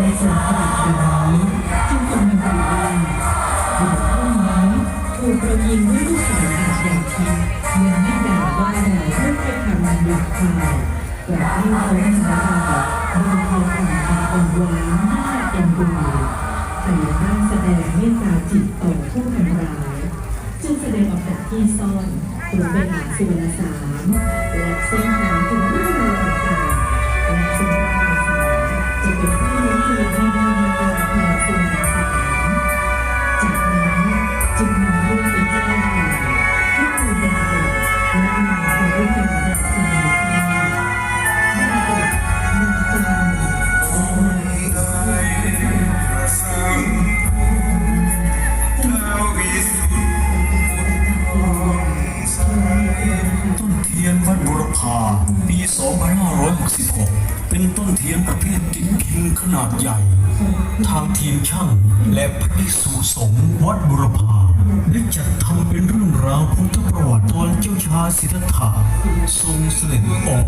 ในส่วนประดับนี้จึงทรงมีดีว่าบุตรผู้นี้ถูกประยิงด้วยลูกศรอาชญาทิพย์เมื่อไม่ด่าว่าด่าด้วยถ้อยคำหยาบคายกลับให้เขาสบานโดยพอผ่านตาอ่อนหวานน่าเอ็นดูแต่ยังแสดงเมตตาจิตต่อผู้ทำร้ายจึงแสดงออกจากที่ซ่อนตรงไปหาสุวรรณสามและเส้นทางถึงเรื่อง ต้นเทียนวัดบุรพาปี 2566 เป็นต้นเทียนประเภทกินกินขนาดใหญ่ ทางทีมช่างและพระภิกษุสงฆ์วัดบุรพาได้จัดทำเป็นเรื่องราวพุทธประวัติตอนเจ้าชายสิทธัตถะทรงเสด็จออก